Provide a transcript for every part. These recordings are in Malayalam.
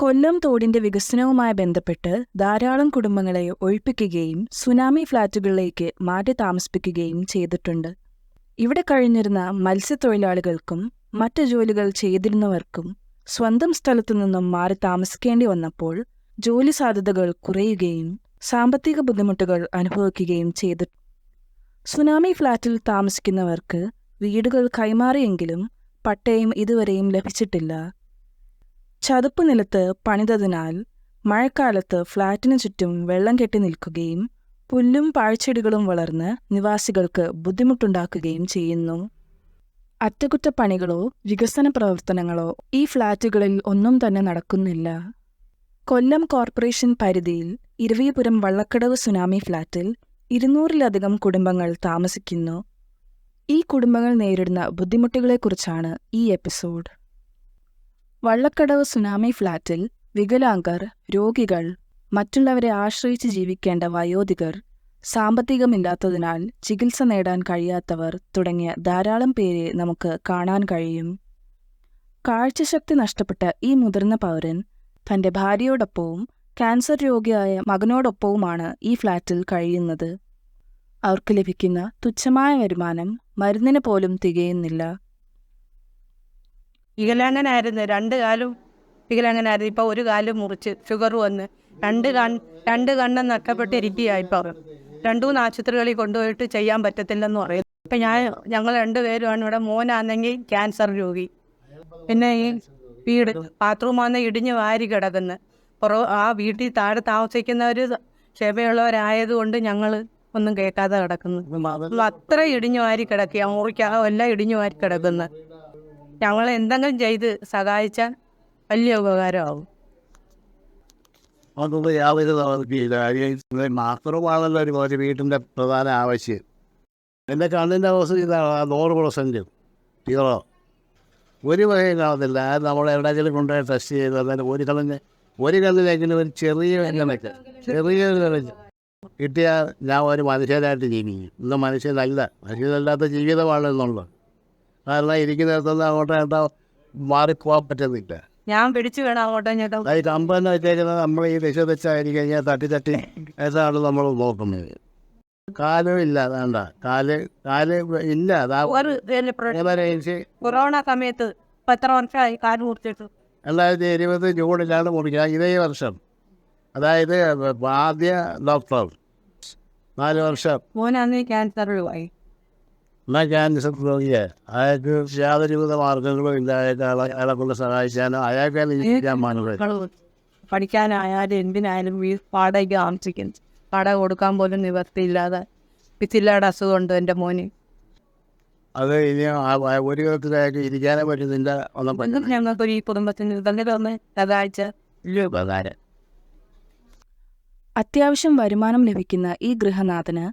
കൊല്ലം തോടിന്റെ വികസനവുമായി ബന്ധപ്പെട്ട് ധാരാളം കുടുംബങ്ങളെ ഒഴിപ്പിക്കുകയും സുനാമി ഫ്ളാറ്റുകളിലേക്ക് മാറ്റി താമസിപ്പിക്കുകയും ചെയ്തിട്ടുണ്ട്. ഇവിടെ കഴിഞ്ഞിരുന്ന മത്സ്യത്തൊഴിലാളികൾക്കും മറ്റു ജോലികൾ ചെയ്തിരുന്നവർക്കും സ്വന്തം സ്ഥലത്തു നിന്നും മാറി താമസിക്കേണ്ടി വന്നപ്പോൾ ജോലി സാധ്യതകൾ കുറയുകയും സാമ്പത്തിക ബുദ്ധിമുട്ടുകൾ അനുഭവിക്കുകയും ചെയ്തു. സുനാമി ഫ്ളാറ്റിൽ താമസിക്കുന്നവർക്ക് വീടുകൾ കൈമാറിയെങ്കിലും പട്ടയം ഇതുവരെയും ലഭിച്ചിട്ടില്ല. ചതുപ്പ് നിലത്ത് പണിതതിനാൽ മഴക്കാലത്ത് ഫ്ളാറ്റിനു ചുറ്റും വെള്ളം കെട്ടി നിൽക്കുകയും പുല്ലും പാഴ്ചെടികളും വളർന്ന് നിവാസികൾക്ക് ബുദ്ധിമുട്ടുണ്ടാക്കുകയും ചെയ്യുന്നു. അറ്റകുറ്റപ്പണികളോ വികസന പ്രവർത്തനങ്ങളോ ഈ ഫ്ളാറ്റുകളിൽ ഒന്നും തന്നെ നടക്കുന്നില്ല. കൊല്ലം കോർപ്പറേഷൻ പരിധിയിൽ ഇരവിപുരം വള്ളക്കടവ് സുനാമി ഫ്ളാറ്റിൽ ഇരുന്നൂറിലധികം കുടുംബങ്ങൾ താമസിക്കുന്നു. ഈ കുടുംബങ്ങൾ നേരിടുന്ന ബുദ്ധിമുട്ടുകളെക്കുറിച്ചാണ് ഈ എപ്പിസോഡ്. വള്ളക്കടവ് സുനാമി ഫ്ളാറ്റിൽ വികലാംഗർ രോഗികൾ മറ്റുള്ളവരെ ആശ്രയിച്ച് ജീവിക്കേണ്ട വയോധികർ സാമ്പത്തികമില്ലാത്തതിനാൽ ചികിത്സ നേടാൻ കഴിയാത്തവർ തുടങ്ങിയ ധാരാളം പേരെ നമുക്ക് കാണാൻ കഴിയും. കാഴ്ചശക്തി നഷ്ടപ്പെട്ട ഈ മുതിർന്ന പൗരൻ തന്റെ ഭാര്യയോടൊപ്പവും ക്യാൻസർ രോഗിയായ മകനോടൊപ്പവുമാണ് ഈ ഫ്ളാറ്റിൽ കഴിയുന്നത്. അവർക്ക് ലഭിക്കുന്ന തുച്ഛമായ വരുമാനം മരുന്നിന് പോലും തികയുന്നില്ല. വികലാംഗനായിരുന്നു. രണ്ട് കാലും വികലാംഗനായിരുന്നു. ഇപ്പോൾ ഒരു കാൽ മുറിച്ച് ഷുഗർ വന്ന് രണ്ട് കൺ രണ്ട് കണ്ണും നഷ്ടപ്പെട്ടിരിക്കുകയായി ഇപ്പോൾ രണ്ടു മൂന്ന് ആശുപത്രികളിൽ കൊണ്ടുപോയിട്ട് ചെയ്യാൻ പറ്റത്തില്ലെന്ന് പറയും ഇപ്പം ഞാൻ ഞങ്ങൾ രണ്ടുപേരുമാണ്. ഇവിടെ മോനാണെങ്കിൽ ക്യാൻസർ രോഗി. പിന്നെ ഈ വീട് ബാത്റൂമാണ് ഇടിഞ്ഞ് വാരി കിടക്കുന്നു. പുറ ആ വീട്ടിൽ താഴെ താമസിക്കുന്നവർ ക്ഷമയുള്ളവരായതുകൊണ്ട് ഞങ്ങൾ ഒന്നും കേൾക്കാതെ കിടക്കുന്നു. അത്ര ഇടിഞ്ഞു വാരി കിടക്കുക മുറിക്കാതെ എല്ലാം ഇടിഞ്ഞു വാരി കിടക്കുന്നു. ഞങ്ങൾ എന്തെങ്കിലും ചെയ്ത് സഹായിച്ചാൽ വലിയ ഉപകാരമാവും. അതൊന്നും യാതൊരു മാത്രമാണല്ലോ ഒരു ഒരു വീട്ടിന്റെ പ്രധാന ആവശ്യം. എന്റെ കണ്ണിന്റെ അവസ്ഥ ഇതാണ്. നൂറ് പെർസെന്റ് സീറോ ഒരു വകയും കാണത്തില്ല അത് നമ്മൾ എവിടെയെങ്കിലും കൊണ്ടുപോയി ടെസ്റ്റ് ചെയ്ത് അതായത് ഒരു കണ്ണിന് ഒരു കണ്ണിലെങ്കിലും ഒരു ചെറിയ കണക്ക് ചെറിയൊരു കണക്ക് കിട്ടിയാൽ ഞാൻ ഒരു മനുഷ്യനായിട്ട് ജീവിക്കും. ഇന്ന് മനുഷ്യനല്ല. മനുഷ്യനല്ലാത്ത ജീവിതമാണെന്നുള്ളത് കാരണം ഇരിക്കുന്നിടത്തുനിന്ന് അങ്ങോട്ടോ ഇങ്ങോട്ടോ മാറിപ്പോകാൻ പറ്റുന്നില്ല. ഞാൻ പിടിച്ചു വേണം അങ്ങോട്ടും ഇങ്ങോട്ടും ഈ കമ്പെന്ന് വെച്ചേക്കുന്നത് നമ്മൾ ഈ ദിശ വെച്ചായി കഴിഞ്ഞാൽ തട്ടി തട്ടി ഏതാണ് നമ്മൾ നോക്കുന്നത്. കാലും ഇല്ല വേണ്ട. കാൽ കാൽ ഇല്ല. കൊറോണ സമയത്ത് എത്ര വർഷമായി കാൽ മുറിച്ചിട്ട്? രണ്ടായിരത്തി ഇരുപത് ജൂണിലാണ് മുറിക്കുക ഇതേ വർഷം. അതായത് ആദ്യ ഡോക്ടർ നാല് വർഷം. മോനാന്ന് ക്യാൻസർ രോഗമായി എന്നാൽ ക്യാൻസർ രോഗിയെ അയാൾക്ക് യാതൊരു വിധ മാർഗങ്ങളും ഇല്ല അയാൾക്ക് അയാളെ കൊണ്ട് സഹായിച്ചാലും അയാൾക്ക് പഠിക്കാനായാലും എന്തിനായാലും ഈ പാടയ്ക്ക് താമസിക്കുന്നു പട കൊടുക്കാൻ പോലും നിവർത്തിയില്ലാതെ പിച്ചില്ലാടെ അസുഖമുണ്ട് എന്റെ മോന്. അത് ഇനി ഒരു വിധത്തിലേക്ക് ഇരിക്കാനേ പറ്റുന്നില്ല ഒന്നും ഞങ്ങൾക്ക് ഈ കുടുംബത്തിന് ഇതെങ്കിലും ഒന്ന് സഹായിച്ച വലിയ ഉപകാരം. അത്യാവശ്യം വരുമാനം ലഭിക്കുന്ന ഈ ഗൃഹനാഥന്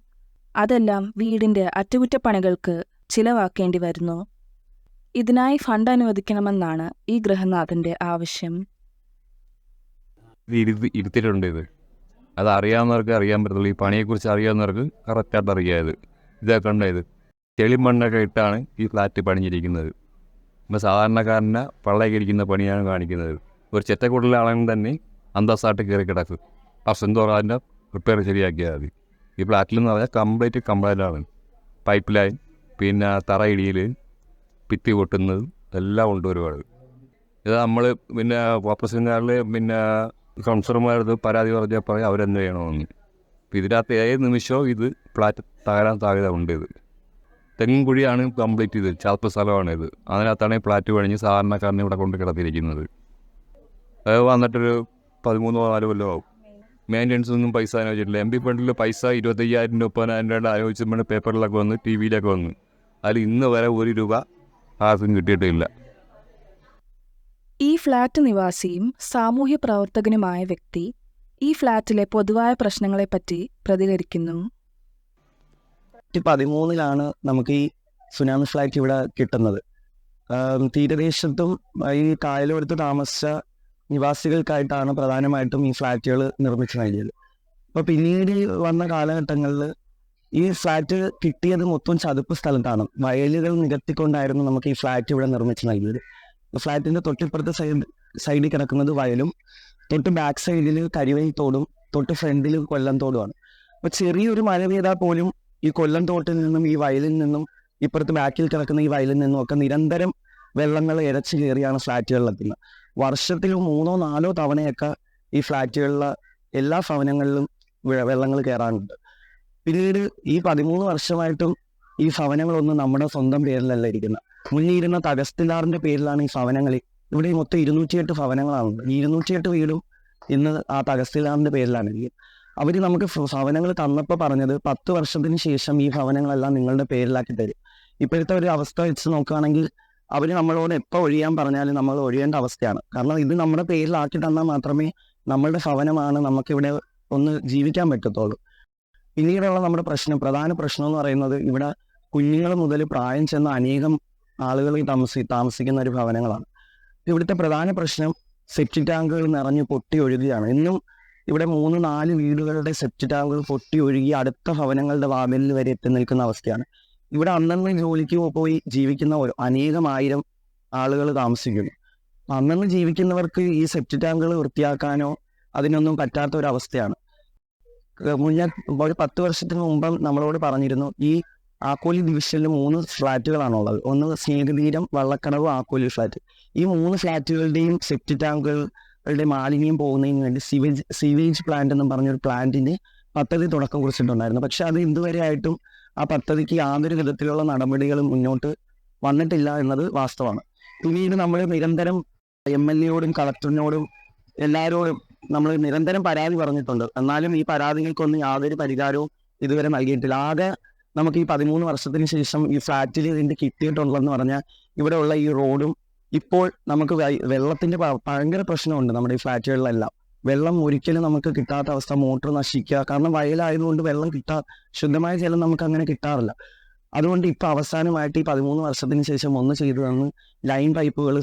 അതെല്ലാം വീടിന്റെ അറ്റകുറ്റപ്പണികൾക്ക് ചിലവാക്കേണ്ടി വരുന്നു. ഇതിനായി ഫണ്ട് അനുവദിക്കണമെന്നാണ് ഈ ഗൃഹനാഥന്റെ ആവശ്യം. ഇരുത്തിട്ടുണ്ട് ഇരുത്തി ഇത്. അത് അറിയാവുന്നവർക്ക് അറിയാൻ പറ്റത്തുള്ളൂ. ഈ പണിയെക്കുറിച്ച് അറിയാവുന്നവർക്ക് കറക്റ്റായിട്ട് അറിയാത് ഇത്. ഇത് ചെളിമണ്ണൊക്കെ ഇട്ടാണ് ഈ ഫ്ലാറ്റ് പണിഞ്ഞിരിക്കുന്നത്. നമ്മൾ സാധാരണക്കാരനെ പള്ളയിലിരിക്കുന്ന പണിയാണ് കാണിക്കുന്നത്. ഒരു ചെറ്റക്കൂടലാണെങ്കിൽ തന്നെ അന്തസ്സായിട്ട് കയറി കിടക്കും. തോറും അതിന്റെ റിപ്പയർ ശരിയാക്കിയാൽ മതി. ഈ ഫ്ലാറ്റിൽ എന്ന് പറഞ്ഞാൽ കംപ്ലീറ്റ് കംപ്ലൈന്റ് ആണ്. പൈപ്പ് ലൈൻ പിന്നെ തറ ഇടിയിൽ ഭിത്തി പൊട്ടുന്നത് എല്ലാം ഉണ്ട് ഒരുപാട്. ഇത് നമ്മൾ പിന്നെ ഓപ്പറേഷൻകാരിൽ പിന്നെ കൗൺസിലർമാരത് പരാതി പറഞ്ഞാൽ പറയാം അവരെന്ത് ചെയ്യണമെന്ന്. അപ്പോൾ ഇതിനകത്ത് ഏത് നിമിഷവും ഇത് ഫ്ലാറ്റ് തകരാൻ സാധ്യത ഉണ്ട് ഇത്. തെങ്ങും കുഴിയാണ് കംപ്ലീറ്റ് ഇത്. ചാർപ്പ് സ്ഥലമാണ് ഇത്. അതിനകത്താണ് ഈ ഫ്ലാറ്റ് പണിഞ്ഞ് സാധാരണക്കാരനെ ഇവിടെ കൊണ്ട് കിടത്തിയിരിക്കുന്നത്. അത് വന്നിട്ടൊരു പതിമൂന്നോ നാലോ കൊല്ലം ആവും. മെയിന്റെനൻസ് ഒന്നും പൈസ അനുവദിച്ചിട്ടില്ല എം പി ഫണ്ടിൽ പൈസ ഇരുപത്തയ്യായിരം മുപ്പതിനായിരം രൂപ അനുവദിച്ചപ്പോൾ പേപ്പറിലൊക്കെ വന്ന് ടി വിയിലൊക്കെ വന്ന്. അതിൽ ഇന്ന് വരെ ഒരു രൂപ ആർക്കും കിട്ടിയിട്ടില്ല. ഈ ഫ്ലാറ്റ് നിവാസിയും സാമൂഹ്യ പ്രവർത്തകനുമായ വ്യക്തി ഈ ഫ്ലാറ്റിലെ പൊതുവായ പ്രശ്നങ്ങളെപ്പറ്റി പ്രതികരിക്കുന്നു. പതിമൂന്നിലാണ് നമുക്ക് ഈ സുനാമി ഫ്ലാറ്റ് ഇവിടെ കിട്ടുന്നത്. തീരദേശത്തും ഈ കായലോരത്ത് താമസിച്ച നിവാസികൾക്കായിട്ടാണ് പ്രധാനമായിട്ടും ഈ ഫ്ലാറ്റുകൾ നിർമ്മിച്ചു നൽകിയത്. അപ്പോൾ പിന്നീട് വന്ന കാലഘട്ടങ്ങളിൽ ഈ ഫ്ലാറ്റ് കിട്ടിയത് മൊത്തം ചതുപ്പ് സ്ഥലത്താണ്. വയലുകൾ നികത്തിക്കൊണ്ടായിരുന്നു നമുക്ക് ഈ ഫ്ലാറ്റ് ഇവിടെ നിർമ്മിച്ചു നൽകിയത്. ഫ്ലാറ്റിന്റെ തൊട്ടിപ്പുറത്തെ സൈഡ് സൈഡിൽ കിടക്കുന്നത് വയലും തൊട്ട് ബാക്ക് സൈഡിൽ കരിവൈ തോടും തൊട്ട് ഫ്രണ്ടിൽ കൊല്ലം തോടുമാണ്. അപ്പോൾ ചെറിയൊരു മഴ പെയ്താൽ പോലും ഈ കൊല്ലം തോട്ടിൽ നിന്നും ഈ വയലിൽ നിന്നും ഇപ്പുറത്ത് ബാക്കിൽ കിടക്കുന്ന ഈ വയലിൽ നിന്നും ഒക്കെ നിരന്തരം വെള്ളങ്ങൾ ഇരച്ചു കയറിയാണ് ഫ്ലാറ്റുകളിലെത്തുന്നത്. വർഷത്തിൽ മൂന്നോ നാലോ തവണയൊക്കെ ഈ ഫ്ലാറ്റുകളിലെ എല്ലാ ഭവനങ്ങളിലും വെള്ളങ്ങൾ കയറാറുണ്ട്. പിന്നീട് ഈ പതിമൂന്ന് വർഷമായിട്ടും ഈ ഭവനങ്ങളൊന്നും നമ്മുടെ സ്വന്തം പേരിലല്ല ഇരിക്കുന്നത്. മുന്നിരുന്ന തകസ്തിലാറിന്റെ പേരിലാണ് ഈ ഭവനങ്ങൾ. ഇവിടെ മൊത്തം ഇരുന്നൂറ്റിയെട്ട് ഭവനങ്ങളാണ് ഈ ഇരുന്നൂറ്റിയെട്ട് വീടും ഇന്ന് ആ തകസ്തിലാറിന്റെ പേരിലാണ് ഇരിക്കുന്നത്. അവർ നമുക്ക് ഭവനങ്ങൾ തന്നപ്പോൾ പറഞ്ഞത് പത്ത് വർഷത്തിന് ശേഷം ഈ ഭവനങ്ങളെല്ലാം നിങ്ങളുടെ പേരിലാക്കി തരും. ഇപ്പോഴത്തെ ഒരു അവസ്ഥ വെച്ച് നോക്കുകയാണെങ്കിൽ അവർ നമ്മളോട് എപ്പോൾ ഒഴിയാൻ പറഞ്ഞാലും നമ്മൾ ഒഴിയേണ്ട അവസ്ഥയാണ്. കാരണം ഇത് നമ്മുടെ പേരിലാക്കി തന്നാൽ മാത്രമേ നമ്മളുടെ ഭവനമാണ് നമുക്കിവിടെ ഒന്ന് ജീവിക്കാൻ പറ്റത്തുള്ളൂ. പിന്നീടുള്ള നമ്മുടെ പ്രശ്നം പ്രധാന പ്രശ്നം എന്ന് പറയുന്നത് ഇവിടെ കുഞ്ഞുങ്ങൾ മുതൽ പ്രായം ചെന്ന അനേകം ആളുകൾ താമസി താമസിക്കുന്ന ഒരു ഭവനങ്ങളാണ്. ഇവിടുത്തെ പ്രധാന പ്രശ്നം സെപ്റ്റി ടാങ്കുകൾ നിറഞ്ഞ് പൊട്ടി ഒഴുകുകയാണ് ഇന്നും ഇവിടെ മൂന്ന് നാല് വീടുകളുടെ സെപ്റ്റി ടാങ്കുകൾ പൊട്ടി ഒഴുകി അടുത്ത ഭവനങ്ങളുടെ വാതിലിൽ വരെ എത്തി നിൽക്കുന്ന അവസ്ഥയാണ്. ഇവിടെ അന്നന്ന് ജോലിക്ക് പോയി ജീവിക്കുന്ന അനേകം ആയിരം ആളുകൾ താമസിക്കുന്നു. അന്നന്ന് ജീവിക്കുന്നവർക്ക് ഈ സെപ്റ്റി ടാങ്കുകൾ വൃത്തിയാക്കാനോ അതിനൊന്നും പറ്റാത്ത ഒരു അവസ്ഥയാണ് മുന്നേ ഒരു പത്ത് വർഷത്തിന് മുമ്പ് നമ്മളോട് പറഞ്ഞിരുന്നു ഈ ആക്കോലി ഡിവിഷനിൽ മൂന്ന് ഫ്ലാറ്റുകളാണുള്ളത്. ഒന്ന് സ്നേഹതീരം വള്ളക്കടവ് ആക്കോലി ഫ്ലാറ്റ്. ഈ മൂന്ന് ഫ്ലാറ്റുകളുടെയും സെപ്റ്റി ടാങ്കുകളുടെ മാലിന്യം പോകുന്നതിന് വേണ്ടി സിവേജ് സിവേജ് പ്ലാന്റ് എന്നും പറഞ്ഞൊരു പ്ലാന്റിന് പദ്ധതി തുടക്കം കുറിച്ചിട്ടുണ്ടായിരുന്നു. പക്ഷെ അത് ഇതുവരെ ആയിട്ടും ആ പദ്ധതിക്ക് യാതൊരു വിധത്തിലുള്ള നടപടികളും മുന്നോട്ട് വന്നിട്ടില്ല എന്നത് വാസ്തവമാണ്. പിന്നീട് നമ്മൾ നിരന്തരം എം എൽ എയോടും കളക്ടറിനോടും എല്ലാവരോടും നമ്മൾ നിരന്തരം പരാതി പറഞ്ഞിട്ടുണ്ട്. എന്നാലും ഈ പരാതികൾക്കൊന്നും യാതൊരു പരിഹാരവും ഇതുവരെ നൽകിയിട്ടില്ല. ആകെ നമുക്ക് ഈ പതിമൂന്ന് വർഷത്തിന് ശേഷം ഈ ഫ്ലാറ്റിൽ ഇതിന്റെ കിട്ടിയിട്ടുള്ളതെന്ന് പറഞ്ഞാൽ ഇവിടെ ഉള്ള ഈ റോഡും ഇപ്പോൾ നമുക്ക് വെള്ളത്തിന്റെ ഭയങ്കര പ്രശ്നമുണ്ട് നമ്മുടെ ഈ ഫ്ലാറ്റുകളിലെല്ലാം. വെള്ളം ഒരിക്കലും നമുക്ക് കിട്ടാത്ത അവസ്ഥ മോട്ടോർ നശിക്കുക. കാരണം വയലായതുകൊണ്ട് വെള്ളം കിട്ടാ ശുദ്ധമായ ജലം നമുക്ക് അങ്ങനെ കിട്ടാറില്ല. അതുകൊണ്ട് ഇപ്പൊ അവസാനമായിട്ട് ഈ പതിമൂന്ന് വർഷത്തിന് ശേഷം ഒന്ന് ചെയ്തു തന്ന് ലൈൻ പൈപ്പുകൾ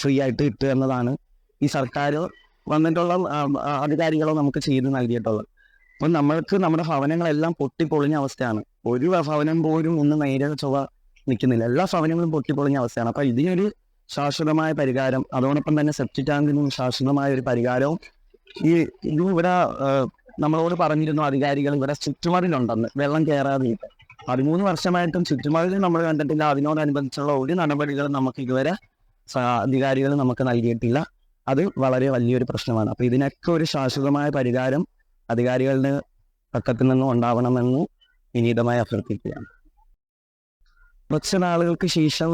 ഫ്രീ ആയിട്ട് കിട്ടുക എന്നതാണ് ഈ സർക്കാർ വന്നിട്ടുള്ള അധികാരികളോ നമുക്ക് ചെയ്ത് നൽകിയിട്ടുള്ളത്. അപ്പം നമ്മൾക്ക് നമ്മുടെ ഭവനങ്ങളെല്ലാം പൊട്ടിപ്പൊളിഞ്ഞ അവസ്ഥയാണ്. ഒരു ഭവനം പോലും ഒന്ന് നേരെ ചൊവ്വ നിൽക്കുന്നില്ല. എല്ലാ ഭവനങ്ങളും പൊട്ടിപ്പൊളിഞ്ഞ അവസ്ഥയാണ്. അപ്പൊ ഇതിനൊരു ശാശ്വതമായ പരിഹാരം അതോടൊപ്പം തന്നെ സെപ്റ്റി ടാങ്കിനും ശാശ്വതമായ ഒരു പരിഹാരവും ഈ ഇത് ഇവിടെ നമ്മളോട് പറഞ്ഞിരുന്നു അധികാരികൾ ഇവിടെ ചുറ്റുമതിലുണ്ടെന്ന് വെള്ളം കയറാതെ പതിമൂന്ന് വർഷമായിട്ടും ചുറ്റുമതിൽ നമ്മൾ കണ്ടിട്ടില്ല. അതിനോടനുബന്ധിച്ചുള്ള ഒരു നടപടികളും നമുക്ക് ഇതുവരെ അധികാരികൾ നമുക്ക് നൽകിയിട്ടില്ല. അത് വളരെ വലിയൊരു പ്രശ്നമാണ്. അപ്പൊ ഇതിനൊക്കെ ഒരു ശാശ്വതമായ പരിഹാരം അധികാരികളുടെ പക്കത്തു നിന്നും ഉണ്ടാവണമെന്ന് വിനീതമായി അഭ്യർത്ഥിക്കുകയാണ്. കുറച്ച് നാളുകൾക്ക് ശേഷം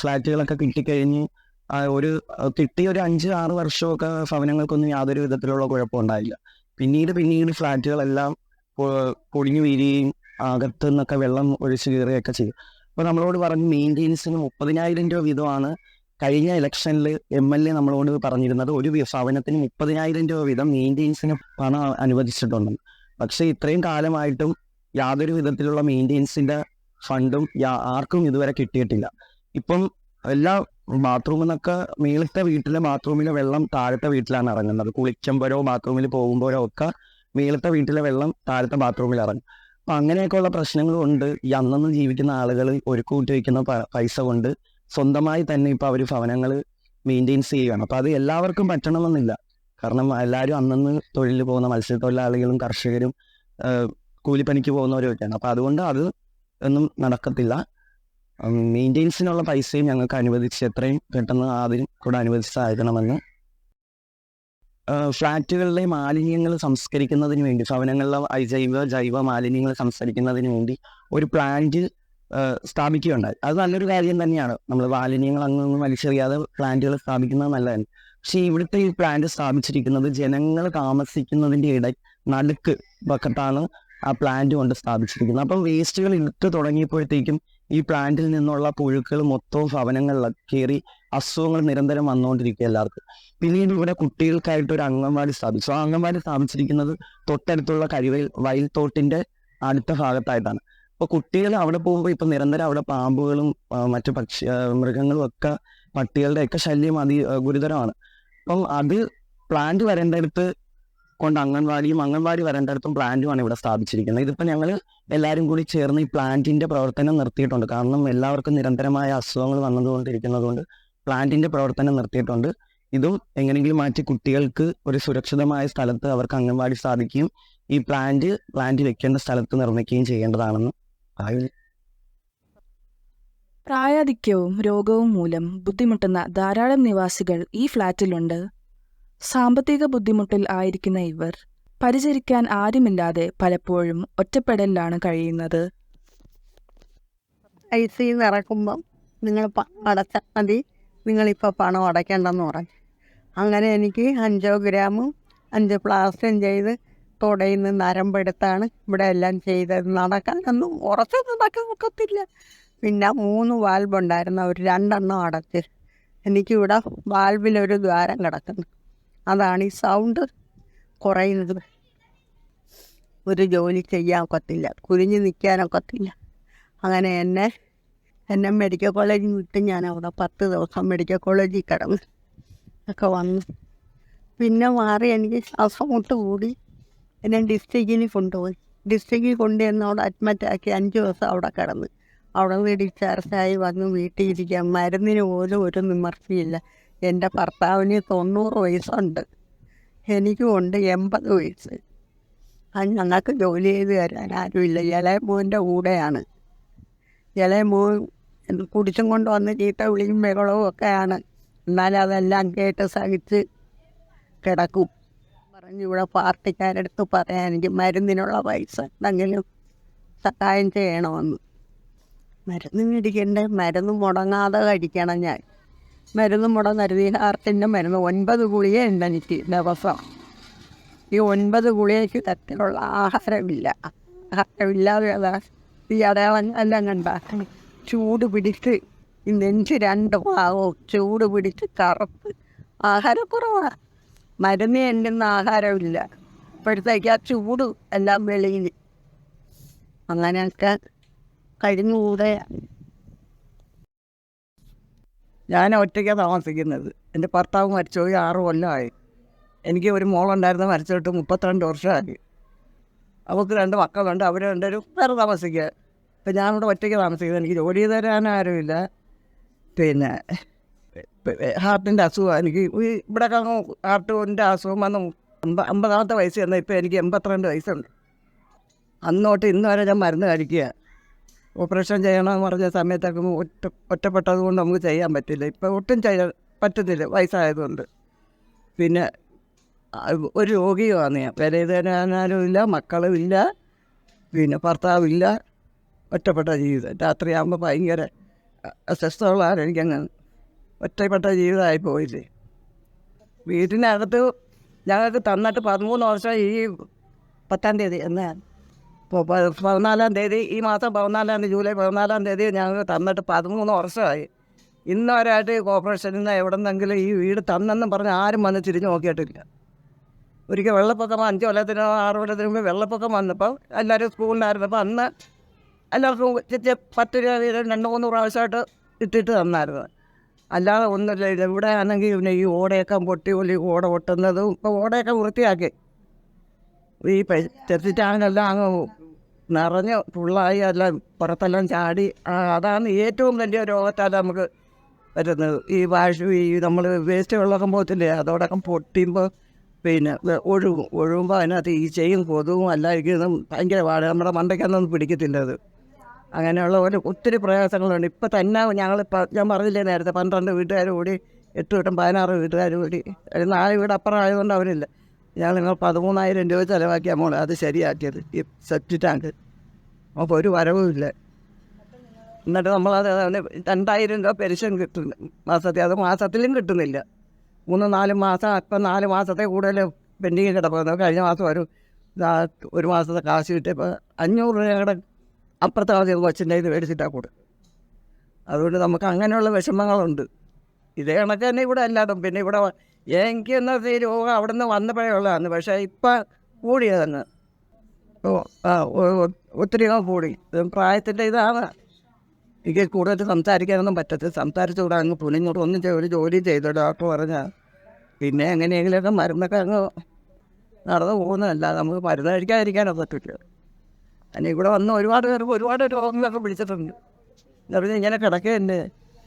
ഫ്ലാറ്റുകളൊക്കെ കിട്ടിക്കഴിഞ്ഞ് ഒരു കിട്ടിയ ഒരു അഞ്ച് ആറ് വർഷമൊക്കെ ഭവനങ്ങൾക്കൊന്നും യാതൊരു വിധത്തിലുള്ള കുഴപ്പമുണ്ടായില്ല പിന്നീട് പിന്നീട് ഫ്ലാറ്റുകളെല്ലാം പൊളിഞ്ഞു വീഴുകയും അകത്തു നിന്നൊക്കെ വെള്ളം ഒഴിച്ചു കയറുകയൊക്കെ ചെയ്യും അപ്പോൾ നമ്മളോട് പറഞ്ഞു മെയിന്റെനൻസിന് മുപ്പതിനായിരം രൂപ വീതമാണ് കഴിഞ്ഞ ഇലക്ഷനിൽ എം എൽ എ നമ്മളോട് പറഞ്ഞിരുന്നത്. ഒരു ഭവനത്തിന് മുപ്പതിനായിരം രൂപ വീതം മെയിന്റെനൻസിന് പണം അനുവദിച്ചിട്ടുണ്ടെന്ന്. പക്ഷെ ഇത്രയും കാലമായിട്ടും യാതൊരു വിധത്തിലുള്ള മെയിന്റെനൻസിന്റെ ഫണ്ടും ആർക്കും ഇതുവരെ കിട്ടിയിട്ടില്ല. ഇപ്പം എല്ലാ ബാത്റൂമിൽ നിന്നൊക്കെ മേളത്തെ വീട്ടിലെ ബാത്റൂമിലെ വെള്ളം താഴത്തെ വീട്ടിലാണ് ഇറങ്ങുന്നത്. കുളിക്കുമ്പോഴോ ബാത്റൂമിൽ പോകുമ്പോഴോ ഒക്കെ മേളത്തെ വീട്ടിലെ വെള്ളം താഴത്തെ ബാത്റൂമിൽ ഇറങ്ങും. അപ്പൊ അങ്ങനെയൊക്കെയുള്ള പ്രശ്നങ്ങളും ഉണ്ട്. ഈ അന്നന്ന് ജീവിക്കുന്ന ആളുകൾ ഒരു കൂട്ടി വയ്ക്കുന്ന പൈസ കൊണ്ട് സ്വന്തമായി തന്നെ ഇപ്പൊ അവർ ഭവനങ്ങൾ മെയിന്റെയിൻസ് ചെയ്യുകയാണ് അപ്പൊ അത് എല്ലാവർക്കും പറ്റണമെന്നില്ല കാരണം എല്ലാവരും അന്നന്ന് തൊഴിലിൽ പോകുന്ന മത്സ്യത്തൊഴിലാളികളും കർഷകരും കൂലിപ്പണിക്ക് പോകുന്നവരും ഒക്കെയാണ് അപ്പൊ അതുകൊണ്ട് അത് ഒന്നും നടക്കത്തില്ല. മെയിന്റെയിൻസിനുള്ള പൈസയും ഞങ്ങൾക്ക് അനുവദിച്ച് എത്രയും പെട്ടെന്ന് ആദ്യം കൂടെ അനുവദിച്ച് സഹായിക്കണമെന്ന് ഫ്ളാറ്റുകളിലെ മാലിന്യങ്ങൾ സംസ്കരിക്കുന്നതിന് വേണ്ടി ഭവനങ്ങളിലെ അജൈവ ജൈവ മാലിന്യങ്ങൾ സംസ്കരിക്കുന്നതിന് വേണ്ടി ഒരു പ്ലാന്റ് സ്ഥാപിക്കുകയുണ്ടായി. അത് നല്ലൊരു കാര്യം തന്നെയാണ്. നമ്മൾ മാലിന്യങ്ങൾ അങ്ങ് വലിച്ചെറിയാതെ പ്ലാന്റുകൾ സ്ഥാപിക്കുന്നത് നല്ലതാണ് പക്ഷേ ഇവിടുത്തെ ഈ പ്ലാന്റ് സ്ഥാപിച്ചിരിക്കുന്നത് ജനങ്ങൾ താമസിക്കുന്നതിന്റെ ഇട നടുക്ക് വക്കത്താണ് ആ പ്ലാന്റ് കൊണ്ട് സ്ഥാപിച്ചിരിക്കുന്നത്. അപ്പം വേസ്റ്റുകൾ ഇട്ട് തുടങ്ങിയപ്പോഴത്തേക്കും ഈ പ്ലാന്റിൽ നിന്നുള്ള പുഴുക്കൾ മൊത്തവും ഭവനങ്ങളിൽ കയറി അസുഖങ്ങൾ നിരന്തരം വന്നുകൊണ്ടിരിക്കുക എല്ലാവർക്കും. പിന്നീട് ഇവിടെ കുട്ടികൾക്കായിട്ട് ഒരു അംഗൻവാടി സ്ഥാപിച്ചു. ആ അംഗൻവാടി സ്ഥാപിച്ചിരിക്കുന്നത് തൊട്ടടുത്തുള്ള കഴിവയിൽ വയൽ തോട്ടിന്റെ അടുത്ത ഭാഗത്തായിട്ടാണ്. അപ്പൊ കുട്ടികൾ അവിടെ പോകുമ്പോൾ ഇപ്പൊ നിരന്തരം അവിടെ പാമ്പുകളും മറ്റു പക്ഷി മൃഗങ്ങളും ഒക്കെ പട്ടികളുടെ ഒക്കെ ശല്യം അതി ഗുരുതരമാണ്. അപ്പം അത് പ്ലാന്റ് വരേണ്ടടുത്ത് കൊണ്ട് അംഗൻവാടിയും അംഗൻവാടി വരേണ്ടടുത്തും പ്ലാന്റുമാണ് ഇവിടെ സ്ഥാപിച്ചിരിക്കുന്നത്. ഇതിപ്പോ ഞങ്ങൾ എല്ലാവരും കൂടി ചേർന്ന് ഈ പ്ലാന്റിന്റെ പ്രവർത്തനം നിർത്തിയിട്ടുണ്ട്. കാരണം എല്ലാവർക്കും നിരന്തരമായ അസുഖങ്ങൾ വന്നതുകൊണ്ടിരിക്കുന്നത് കൊണ്ട് പ്ലാന്റിന്റെ പ്രവർത്തനം നിർത്തിയിട്ടുണ്ട്. ഇതും എങ്ങനെയെങ്കിലും മാറ്റി കുട്ടികൾക്ക് ഒരു സുരക്ഷിതമായ സ്ഥലത്ത് അവർക്ക് അംഗൻവാടി സാധിക്കുകയും ഈ പ്ലാന്റ് പ്ലാന്റ് വെക്കേണ്ട സ്ഥലത്ത് നിർമ്മിക്കുകയും ചെയ്യേണ്ടതാണെന്ന് പ്രായാധിക്യവും രോഗവും മൂലം ബുദ്ധിമുട്ടുന്ന ധാരാളം നിവാസികൾ ഈ ഫ്ളാറ്റിലുണ്ട് സാമ്പത്തിക ബുദ്ധിമുട്ടിൽ ആയിരിക്കുന്ന ഇവർ പരിചരിക്കാൻ ആരുമില്ലാതെ പലപ്പോഴും ഒറ്റപ്പെടലിലാണ് കഴിയുന്നത്. ഐ സി ഇറക്കുമ്പം നിങ്ങൾ അടച്ചാൽ മതി. നിങ്ങളിപ്പോൾ പണം അടയ്ക്കേണ്ടെന്ന് പറഞ്ഞു. അങ്ങനെ എനിക്ക് അഞ്ചോ ഗ്രാമും അഞ്ച് പ്ലാസ്റ്റും ചെയ്ത് തുടയിൽ നിന്ന് നരമ്പെടുത്താണ് ഇവിടെ എല്ലാം ചെയ്തത്. നടക്കാനൊന്നും ഉറച്ചു നടക്കാൻ ഒക്കത്തില്ല. പിന്നെ മൂന്ന് വാൽവുണ്ടായിരുന്നു ഒരു രണ്ടെണ്ണം അടച്ച്. എനിക്കിവിടെ വാൽവിലൊരു ദ്വാരം കിടക്കുന്നു. അതാണ് ഈ സൗണ്ട് കുറയുന്നത്. ഒരു ജോലി ചെയ്യാൻ ഒക്കത്തില്ല. നിൽക്കാൻ നിൽക്കാനൊക്കത്തില്ല അങ്ങനെ എന്നെ എന്നെ മെഡിക്കൽ കോളേജിൽ വിട്ട് ഞാൻ അവിടെ പത്ത് ദിവസം മെഡിക്കൽ കോളേജിൽ കിടന്നു ഒക്കെ വന്നു. പിന്നെ മാറി എനിക്ക് ശ്വാസം കൂടി. എന്നെ ഡിസ്ട്രിക്റ്റിൽ കൊണ്ടുപോയി. ഡിസ്ട്രിക്റ്റിൽ കൊണ്ടുവന്ന് അവിടെ അഡ്മിറ്റ് ആക്കി അഞ്ച് ദിവസം അവിടെ കിടന്ന്. അവിടെ നിന്ന് ഡിസ്ചാർജായി വന്ന് വീട്ടിൽ ഇരിക്കാം മരുന്നിന് പോലും ഒരു നിമർത്തിയില്ല എന്റെ ഭർത്താവിന് തൊണ്ണൂറ് വയസ്സുണ്ട്. എനിക്കും ഉണ്ട് എൺപത് വയസ്സ്. അത് ഞങ്ങൾക്ക് ജോലി ചെയ്ത് തരാൻ ആരുമില്ല. ഇളയ മോന്റെ കൂടെയാണ്. ഇളയ മോൻ കുടിച്ചും കൊണ്ട് വന്ന് ചീത്ത വിളിയും ബഹളവും ഒക്കെയാണ്. എന്നാലും അതെല്ലാം കേട്ട് സഹിച്ച് കിടക്കും. പറഞ്ഞു ഇവിടെ പാർട്ടിക്കാരടുത്ത് പറയാൻ എനിക്ക് മരുന്നിനുള്ള പൈസ എന്തെങ്കിലും സഹായം ചെയ്യണമെന്ന്. മരുന്ന് മേടിക്കണ്ടേ മരുന്ന് മുടങ്ങാതെ കഴിക്കണം ഞാൻ. മരുന്ന് മുട ഈ ഹാർട്ടിന്റെ മരുന്ന്. ഒൻപത് ഗുളിക ഉണ്ട് എനിക്ക് ദിവസം. ഈ ഒൻപത് ഗുളികയ്ക്ക് തരത്തിലുള്ള ആഹാരമില്ല. ആഹാരമില്ലാതെ ഈ അടയാളം എല്ലാം കണ്ട ചൂട് പിടിച്ച് ഈ നെഞ്ച് രണ്ട് ഭാഗവും ചൂട് പിടിച്ച് കറുത്ത് ആഹാരക്കുറവാണ് മരുന്ന് എണ്ണുന്ന ആഹാരമില്ല. അപ്പോഴത്തേക്ക് ആ ചൂട് എല്ലാം വെളിയിൽ. അങ്ങനെയൊക്കെ കഴിഞ്ഞുകൂടെ ഞാൻ ഒറ്റയ്ക്കാണ് താമസിക്കുന്നത്. എന്റെ ഭർത്താവ് മരിച്ചുപോയി ആറ് കൊല്ലമായി എനിക്ക് ഒരു മോളുണ്ടായിരുന്നു മരിച്ചിട്ട് മുപ്പത്തിരണ്ട് വർഷമായി. അവൾക്ക് രണ്ട് മക്കളുണ്ട് അവർ രണ്ടുപേരും വേറെ താമസിക്കുക ഇപ്പം ഞാനിവിടെ ഒറ്റയ്ക്ക് താമസിക്കുന്നത് എനിക്ക് ജോലി തരാൻ ആരുമില്ല. പിന്നെ ഹാർട്ടിന്റെ അസുഖം എനിക്ക് ഇവിടെ ഹാർട്ടിന്റെ അസുഖം വന്ന് അമ്പ അമ്പതാമത്തെ വയസ്സ് ചെന്നാൽ ഇപ്പോൾ എനിക്ക് എൺപത്തിരണ്ട് വയസ്സുണ്ട്. അന്നോട്ട് ഇന്ന് വരെ ഞാൻ മരുന്ന് കഴിക്കുക ഓപ്പറേഷൻ ചെയ്യണമെന്ന് പറഞ്ഞ സമയത്തൊക്കെ ഒറ്റ ഒറ്റപ്പെട്ടത് കൊണ്ട് നമുക്ക് ചെയ്യാൻ പറ്റില്ല. ഇപ്പം ഒട്ടും ചെയ്യാൻ പറ്റുന്നില്ല. വയസ്സായതുകൊണ്ട്. പിന്നെ ഒരു രോഗിയുമാണ് ഞാൻ. വിലയിരുത്താനും ഇല്ല മക്കളും ഇല്ല പിന്നെ ഭർത്താവില്ല ഒറ്റപ്പെട്ട ജീവിതം. രാത്രിയാകുമ്പോൾ ഭയങ്കര അസ്വസ്ഥമുള്ളതാണ് എനിക്കങ്ങ് ഒറ്റപ്പെട്ട ജീവിതമായി പോയില്ലേ. വീട്ടിനകത്ത് ഞങ്ങൾക്ക് തന്നിട്ട് പതിമൂന്ന് വർഷം ഈ പത്താം തീയതി എന്നാൽ ഇപ്പോൾ പതിനാലാം തീയതി ഈ മാസം പതിനാലാം തീയതി ജൂലൈ പതിനാലാം തീയതി ഞങ്ങൾക്ക് തന്നിട്ട് പതിമൂന്ന് വർഷമായി. ഇന്നുവരായിട്ട് കോർപ്പറേഷനിൽ നിന്ന് എവിടെ നിന്നെങ്കിലും ഈ വീട് തന്നെന്നും പറഞ്ഞ് ആരും വന്ന് തിരിഞ്ഞു നോക്കിയിട്ടില്ല. ഒരിക്കൽ വെള്ളപ്പൊക്കം അഞ്ച് കൊല്ലത്തിനോ ആറ് കൊല്ലത്തിന് മുമ്പ് വെള്ളപ്പൊക്കം വന്നപ്പോൾ എല്ലാവരും സ്കൂളിലായിരുന്നപ്പോൾ അന്ന് എല്ലാവർക്കും ചെറിയ പത്ത് രൂപ വീതം രണ്ട് മൂന്ന് പ്രാവശ്യമായിട്ട് ഇട്ടിട്ട് തന്നായിരുന്നു. അല്ലാതെ ഒന്നുമില്ല. ഇവിടെ ആണെങ്കിൽ പിന്നെ ഈ ഓടയൊക്കെ പൊട്ടി ഒലി ഓട പൊട്ടുന്നതും ഇപ്പോൾ ഓടയൊക്കെ വൃത്തിയാക്കി. ഈ ടാങ്കെല്ലാം അങ്ങ് നിറഞ്ഞ് ഫുള്ളായി എല്ലാം പുറത്തെല്ലാം ചാടി. അതാണ് ഏറ്റവും വലിയ രോഗത്താൽ നമുക്ക് വരുന്നത്. ഈ വാഷ് ഈ നമ്മൾ വേസ്റ്റ് വെള്ളമൊക്കെ പോകത്തില്ലേ അതോടൊക്കെ പൊട്ടിയുമ്പോൾ പിന്നെ ഒഴുകും. ഒഴുകുമ്പോൾ അതിനകത്ത് ഈച്ചയും കൊതുകും എല്ലാം ഇരിക്കുന്നതും ഭയങ്കര പാട്. നമ്മുടെ മണ്ടയ്ക്കൊന്നും പിടിക്കത്തില്ല അത്. അങ്ങനെയുള്ള ഒരു ഒത്തിരി പ്രയാസങ്ങളുണ്ട്. ഇപ്പം തന്നെ ഞങ്ങളിപ്പോൾ ഞാൻ പറഞ്ഞില്ലേ നേരത്തെ പന്ത്രണ്ട് വീട്ടുകാർ കൂടി എട്ട് വീട്ടും പതിനാറ് വീട്ടുകാർ കൂടി നാല് വീട് അപ്പുറം ആയതുകൊണ്ട് അവരില്ല. ഞങ്ങൾ നിങ്ങൾ പതിമൂന്നായിരം രൂപ ചിലവാക്കിയ മോൾ അത് ശരിയാക്കിയത്. ഈ സെപ്റ്റ് ടാങ്ക് അപ്പോൾ ഒരു വരവുമില്ല എന്നിട്ട് നമ്മളത് അത് രണ്ടായിരം രൂപ പെൻഷൻ കിട്ടുന്നു മാസത്തിൽ. അത് മാസത്തിലും കിട്ടുന്നില്ല. മൂന്ന് നാല് മാസം ഇപ്പം നാല് മാസത്തെ കൂടുതൽ പെൻഡിങ് കിടപ്പുന്നു കഴിഞ്ഞ മാസം ഒരു ഒരു മാസത്തെ കാശ് കിട്ടിയപ്പോൾ അഞ്ഞൂറ് രൂപയുടെ അപ്പുറത്തെ ആദ്യം കൊച്ചിന്റെ ഇത് മേടിച്ചിട്ടാണ് കൂടെ. അതുകൊണ്ട് നമുക്ക് അങ്ങനെയുള്ള വിഷമങ്ങളുണ്ട്. ഇതേ കണക്ക് തന്നെ ഇവിടെ അല്ലാതും. പിന്നെ ഇവിടെ എനിക്ക് എന്നാ ഈ രോഗം അവിടെ നിന്ന് വന്നപ്പോഴേ ഉള്ളതാണ് പക്ഷേ ഇപ്പം കൂടിയതെന്ന് ആ ഒത്തിരി കൂടി. പ്രായത്തിന്റെ ഇതാണ്. എനിക്ക് കൂടുതൽ സംസാരിക്കാനൊന്നും പറ്റത്തില്ല. സംസാരിച്ചുകൂടെ അങ്ങ് പുനിങ്ങോട്ട് ഒന്നും ഒരു ജോലി ചെയ്തു ഡോക്ടർ പറഞ്ഞാൽ പിന്നെ എങ്ങനെയെങ്കിലുമൊക്കെ മരുന്നൊക്കെ അങ്ങ് നടന്നു പോകുന്നതല്ല നമുക്ക് മരുന്ന് കഴിക്കാതിരിക്കാനൊക്കെ പറ്റില്ല അതിന് ഇവിടെ വന്ന് ഒരുപാട് പേർക്ക് ഒരുപാട് രോഗങ്ങളൊക്കെ പിടിച്ചിട്ടുണ്ട്. എന്ന് പറഞ്ഞാൽ ഇങ്ങനെ കിടക്കുകയല്ലേ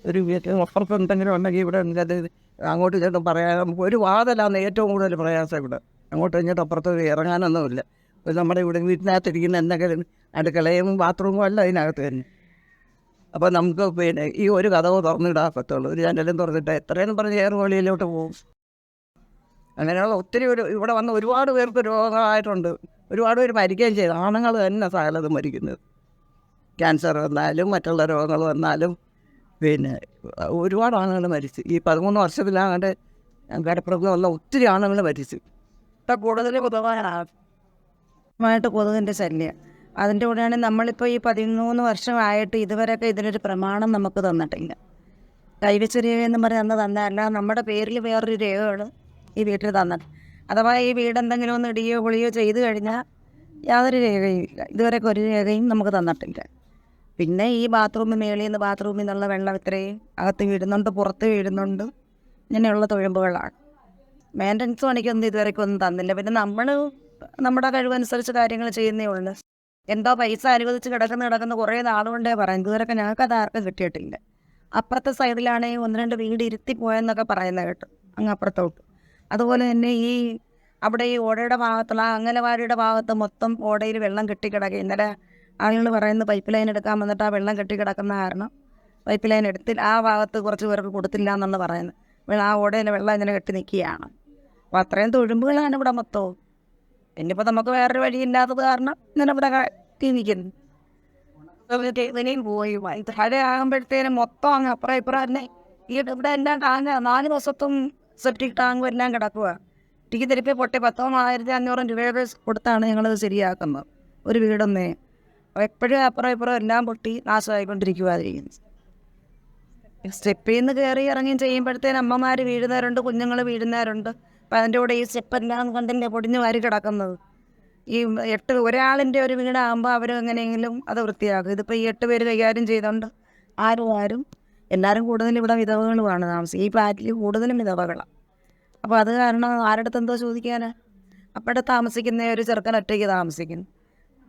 ഒരു വീട്ടിൽ അപ്പുറത്ത് എന്തെങ്കിലും ഉണ്ടെങ്കിൽ ഇവിടെ ഉണ്ടെങ്കിൽ അങ്ങോട്ടും ഇങ്ങോട്ടും പറയാൻ നമുക്ക് ഒരു വാതിലാണ് ഏറ്റവും കൂടുതൽ പ്രയാസം അങ്ങോട്ട് അങ്ങോട്ടും ഇങ്ങോട്ടും അപ്പുറത്ത് ഇറങ്ങാനൊന്നുമില്ല. ഒരു നമ്മുടെ ഇവിടെ വീട്ടിനകത്തിരിക്കുന്ന എന്തെങ്കിലും അടുക്കളയും ബാത്റൂമും അല്ല അതിനകത്ത് തന്നെ. അപ്പോൾ നമുക്ക് പിന്നെ ഈ ഒരു കഥവ് തുറന്നിടാൻ പറ്റുള്ളൂ. ഒരു ജനലും തുറന്നിട്ട് എത്രയെന്ന് പറഞ്ഞ് ഏറ് വെളിയിലോട്ട് പോകും. അങ്ങനെയുള്ള ഒത്തിരി ഒരു ഇവിടെ വന്ന ഒരുപാട് പേർക്ക് രോഗമായിട്ടുണ്ട് ഒരുപാട് പേര് മരിക്കുകയും ചെയ്തു. ആണുങ്ങൾ തന്നെ സാലത് മരിക്കുന്നത്. ക്യാൻസർ വന്നാലും മറ്റുള്ള രോഗങ്ങൾ വന്നാലും പിന്നെ ഒരുപാട് ആളുകൾ മരിച്ചു. ഈ പതിമൂന്ന് വർഷത്തിലാണ്ട് കടപ്പുറത്തുള്ള ഒത്തിരി ആളുകൾ മരിച്ചു. ഇപ്പം കൂടുതൽ കൊതുകിന്റെ ശല്യം. അതിന്റെ കൂടെയാണ് നമ്മളിപ്പോൾ ഈ പതിമൂന്ന് വർഷമായിട്ട് ഇതുവരെയൊക്കെ ഇതിനൊരു പ്രമാണം നമുക്ക് തന്നിട്ടില്ല. കൈവച്ച രേഖ എന്ന് പറഞ്ഞ് അന്ന് തന്നതല്ല നമ്മുടെ പേരിൽ വേറൊരു രേഖകൾ ഈ വീട്ടിൽ തന്നത്. അഥവാ ഈ വീട് എന്തെങ്കിലും ഒന്ന് ഇടിയോ പൊളിയോ ചെയ്തു കഴിഞ്ഞാൽ യാതൊരു രേഖയും ഇല്ല. ഇതുവരെയൊക്കെ ഒരു രേഖയും നമുക്ക് തന്നിട്ടില്ല. പിന്നെ ഈ ബാത്റൂമിൽ മേളിൽ നിന്ന് ബാത്റൂമിൽ നിന്നുള്ള വെള്ളം ഇത്രയും അകത്ത് വീഴുന്നുണ്ട് പുറത്ത് വീഴുന്നുണ്ട്. ഇങ്ങനെയുള്ള തൊഴിമ്പുകളാണ്. മെയിന്റനൻസ് പണിക്കൊന്നും ഇതുവരെയ്ക്കും ഒന്നും തന്നില്ല. പിന്നെ നമ്മൾ നമ്മുടെ കഴിവനുസരിച്ച് കാര്യങ്ങൾ ചെയ്യുന്നേ ഉള്ളു. എന്തോ പൈസ അനുവദിച്ച് കിടക്കുന്ന കിടക്കുന്ന കുറേ നാളുകൊണ്ടേ പറയാം. ഇതുവരെയൊക്കെ ഞങ്ങൾക്ക് അത് ആർക്കും കിട്ടിയിട്ടില്ല. അപ്പുറത്തെ സൈഡിലാണെങ്കിൽ ഒന്ന് രണ്ട് വീട് ഇരുത്തി പോയെന്നൊക്കെ പറയുന്നത് കേട്ടു. അങ്ങ് അപ്പുറത്തോട്ട്. അതുപോലെ തന്നെ ഈ അവിടെ ഈ ഓടയുടെ ഭാഗത്തുള്ള അംഗനവാടിയുടെ ഭാഗത്ത് മൊത്തം ഓടയിൽ വെള്ളം കെട്ടിക്കിടക്കുക. ഇന്നലെ ആളുകൾ പറയുന്നത് പൈപ്പ് ലൈൻ എടുക്കാൻ വന്നിട്ട് ആ വെള്ളം കെട്ടിക്കിടക്കുന്ന കാരണം പൈപ്പ് ലൈൻ എടുത്തില്ല ആ ഭാഗത്ത് കുറച്ച് പേർക്ക് കൊടുത്തില്ല എന്നാണ് പറയുന്നത്. ആ തന്നെ വെള്ളം ഇങ്ങനെ കെട്ടി നിൽക്കുകയാണ്. അപ്പോൾ അത്രയും തൊഴുമ്പുകളാണ് ഇവിടെ മൊത്തവും. പിന്നിപ്പോൾ നമുക്ക് വേറൊരു വഴിയില്ലാത്തത് കാരണം ഇങ്ങനെ ഇവിടെ കത്തി നിൽക്കുന്നു ഇനിയും പോയി താഴെ ആകുമ്പോഴത്തേനും മൊത്തം അങ്ങ് അപ്പുറം ഇപ്പുറം തന്നെ. ഈ ഇവിടെ എല്ലാം ടാങ്ക് നാല് ദിവസത്തും സെപ്റ്റിക് ടാങ്കും എല്ലാം കിടക്കുക ടിക്ക് തിരുപ്പി പൊട്ടി പത്തോ ആയിരത്തി അഞ്ഞൂറും രൂപയുടെ കൊടുത്താണ് ഞങ്ങളത് ശരിയാക്കുന്നത്. ഒരു വീടൊന്നേ. അപ്പോൾ എപ്പോഴും അപ്പുറം ഇപ്പുറം എല്ലാം പൊട്ടി നാശമായിക്കൊണ്ടിരിക്കുവാതിരിക്കുന്നു സ്റ്റെപ്പിൽ നിന്ന് കയറി ഇറങ്ങി ചെയ്യുമ്പോഴത്തേനും അമ്മമാർ വീഴുന്നവരുണ്ട് കുഞ്ഞുങ്ങൾ വീഴുന്നവരുണ്ട്. അപ്പം അതിന്റെ കൂടെ ഈ സ്റ്റെപ്പ് സ്റ്റെപ്പെല്ലാം കണ്ടില്ലേ പൊടിഞ്ഞ് വാരി കിടക്കുന്നത്. ഈ എട്ട് ഒരാളിന്റെ ഒരു വീടാകുമ്പോൾ അവർ എങ്ങനെയെങ്കിലും അത് വൃത്തിയാക്കും. ഇതിപ്പോൾ ഈ എട്ട് പേര് കൈകാര്യം ചെയ്തുകൊണ്ട് ആരും ആരും എല്ലാവരും കൂടുതലും ഇവിടെ വിധവകളുമാണ് താമസം ഈ ഫ്ലാറ്റിൽ കൂടുതലും വിധവകളാണ് അപ്പോൾ അത് കാരണം ആരുടെ അടുത്ത് എന്തോ ചോദിക്കാനാണ് അവിടെ താമസിക്കുന്ന ഒരു ചെറുക്കൻ ഒറ്റയ്ക്ക് താമസിക്കുന്നു.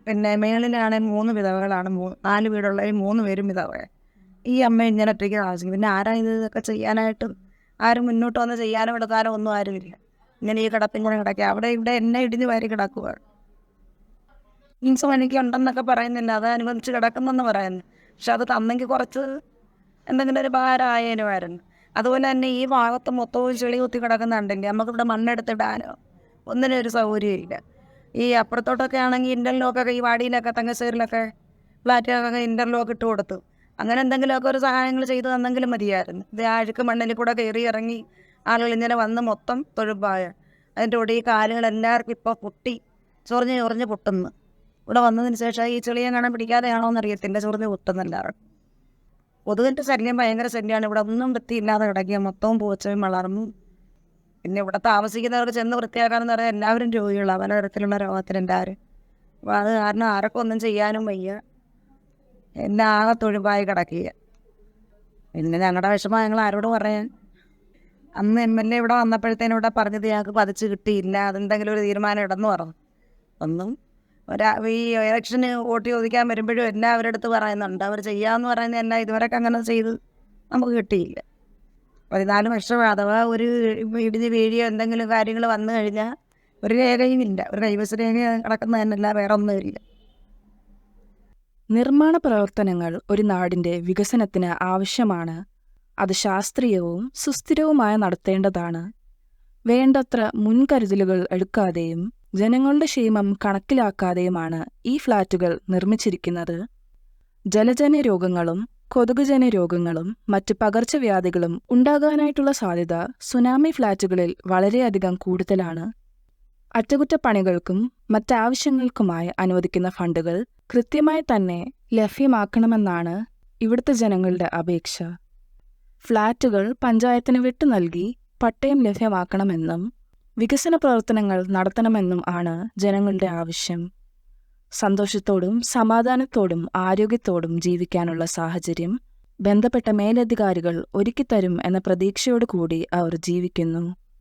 പിന്നെ മേളിലാണെങ്കിൽ മൂന്ന് വിധവകളാണ്. നാല് വീടുള്ള മൂന്ന് പേരും വിധവകൾ ഈ അമ്മ ഇങ്ങനെ ഒറ്റയ്ക്ക് താമസിക്കും. പിന്നെ ആരാ ഇത് ഇതൊക്കെ ചെയ്യാനായിട്ടും ആരും മുന്നോട്ട് വന്ന് ചെയ്യാനോ എടുക്കാനോ ഒന്നും ആരുമില്ല ഇങ്ങനെ ഈ കിടപ്പിങ്ങനെ കിടക്കുക. അവിടെ ഇവിടെ എന്നെ ഇടിഞ്ഞ് വാരി കിടക്കുക. മീൻസ് എനിക്ക് ഉണ്ടെന്നൊക്കെ പറയുന്നില്ല. അത് അനുവദിച്ച് കിടക്കുന്നെന്ന് പറയുന്നു. പക്ഷെ അത് തന്നെങ്കിൽ കുറച്ച് എന്തെങ്കിലും ഒരു ഭാരമായേനുമായിരുന്നു അതുപോലെ തന്നെ ഈ ഭാഗത്ത് മൊത്തവും ചെളി കുത്തി കിടക്കുന്നുണ്ടെങ്കിൽ നമുക്കിവിടെ മണ്ണെടുത്തിടാനോ ഒന്നിനും ഒരു സൗകര്യമില്ല. ഈ അപ്പുറത്തോട്ടൊക്കെ ആണെങ്കിൽ ഇന്റർലോക്കൊക്കെ ഈ വാടിയിലൊക്കെ തങ്കശ്ശേരിലൊക്കെ ഫ്ലാറ്റിലൊക്കെ ഇന്റർലോക്ക് ഇട്ട് കൊടുത്തു. അങ്ങനെ എന്തെങ്കിലുമൊക്കെ ഒരു സഹായങ്ങൾ ചെയ്തു തന്നെങ്കിലും മതിയായിരുന്നു. ഇത് അഴുക്ക് മണ്ണിൽ കൂടെ കയറി ഇറങ്ങി ആളുകൾ ഇങ്ങനെ വന്ന് മൊത്തം തൊഴുമ്പായ. അതിന്റെ കൂടെ ഈ കാലുകൾ എല്ലാവർക്കും ഇപ്പോൾ പൊട്ടി ചൊറിഞ്ഞ് ചൊറിഞ്ഞ് പൊട്ടുന്നു. ഇവിടെ വന്നതിന് ശേഷം ഈ ചെളിയെ കാണാൻ പിടിക്കാതെയാണോ എന്നറിയത്തില്ല ചൊറിഞ്ഞ് പൊട്ടുന്നെല്ലാവരും കൊതുകിന്റെ ശല്യം ഭയങ്കര ശല്യമാണ് ഇവിടെ ഒന്നും വൃത്തിയില്ലാതെ കിടക്കുക. മൊത്തവും പൂച്ചയും വളർന്നു പിന്നെ ഇവിടെ താമസിക്കുന്നവർ ചെന്ന് വൃത്തിയാക്കാന്ന് പറഞ്ഞാൽ എല്ലാവരും രോഗികളാണ് പല തരത്തിലുള്ള രോഗത്തിന് എല്ലാവരും. അപ്പോൾ അത് കാരണം ആർക്കും ഒന്നും ചെയ്യാനും വയ്യ. എന്നെ ആകെ തൊഴുമ്പായി കിടക്കുക. പിന്നെ ഞങ്ങളുടെ വിഷമം ഞങ്ങൾ ആരോട് പറയാൻ അന്ന് എം എൽ എ ഇവിടെ വന്നപ്പോഴത്തേനും ഇവിടെ പറഞ്ഞത് ഞങ്ങൾക്ക് പതിച്ച് കിട്ടിയില്ല. അതെന്തെങ്കിലും ഒരു തീരുമാനം ഇടന്ന് പറഞ്ഞു ഒന്നും ഒരാ ഈ ഇലക്ഷന് വോട്ട് ചോദിക്കാൻ വരുമ്പോഴും എല്ലാവരുടെ അടുത്ത് പറയുന്നുണ്ട്. അവർ ചെയ്യാന്ന് പറയുന്നത് എല്ലാം ഇതുവരെയൊക്കെ അങ്ങനെ ചെയ്ത് നമുക്ക് കിട്ടിയില്ല. പതിനാല് വർഷം അഥവാ ഒരു ഇടിഞ്ഞ് വീഴിയോ എന്തെങ്കിലും കാര്യങ്ങൾ വന്നു കഴിഞ്ഞാൽ ഒരു രേഖയും ഇല്ല. ഒരു കൈവശ രേഖ കിടക്കുന്നതന്നല്ല വേറെ ഒന്നുമില്ല നിർമ്മാണ പ്രവർത്തനങ്ങൾ ഒരു നാടിന്റെ വികസനത്തിന് ആവശ്യമാണ്. അത് ശാസ്ത്രീയവും സുസ്ഥിരവുമായ നടത്തേണ്ടതാണ്. വേണ്ടത്ര മുൻകരുതലുകൾ എടുക്കാതെയും ജനങ്ങളുടെ ക്ഷേമം കണക്കിലാക്കാതെയുമാണ് ഈ ഫ്ളാറ്റുകൾ നിർമ്മിച്ചിരിക്കുന്നത്. ജലജന്യ രോഗങ്ങളും കൊതുകുജന്യ രോഗങ്ങളും മറ്റ് പകർച്ചവ്യാധികളും ഉണ്ടാകാനായിട്ടുള്ള സാധ്യത സുനാമി ഫ്ളാറ്റുകളിൽ വളരെയധികം കൂടുതലാണ്. അറ്റകുറ്റപ്പണികൾക്കും മറ്റാവശ്യങ്ങൾക്കുമായി അനുവദിക്കുന്ന ഫണ്ടുകൾ കൃത്യമായി തന്നെ ലഭ്യമാക്കണമെന്നാണ് ഇവിടുത്തെ ജനങ്ങളുടെ അപേക്ഷ. ഫ്ളാറ്റുകൾ പഞ്ചായത്തിന് വിട്ടു നൽകി പട്ടയം ലഭ്യമാക്കണമെന്നും വികസന പ്രവർത്തനങ്ങൾ നടത്തണമെന്നും ആണ് ജനങ്ങളുടെ ആവശ്യം. സന്തോഷത്തോടും സമാധാനത്തോടും ആരോഗ്യത്തോടും ജീവിക്കാനുള്ള സാഹചര്യം ബന്ധപ്പെട്ട മേലധികാരികൾ ഒരുക്കിത്തരും എന്ന പ്രതീക്ഷയോടുകൂടി അവർ ജീവിക്കുന്നു.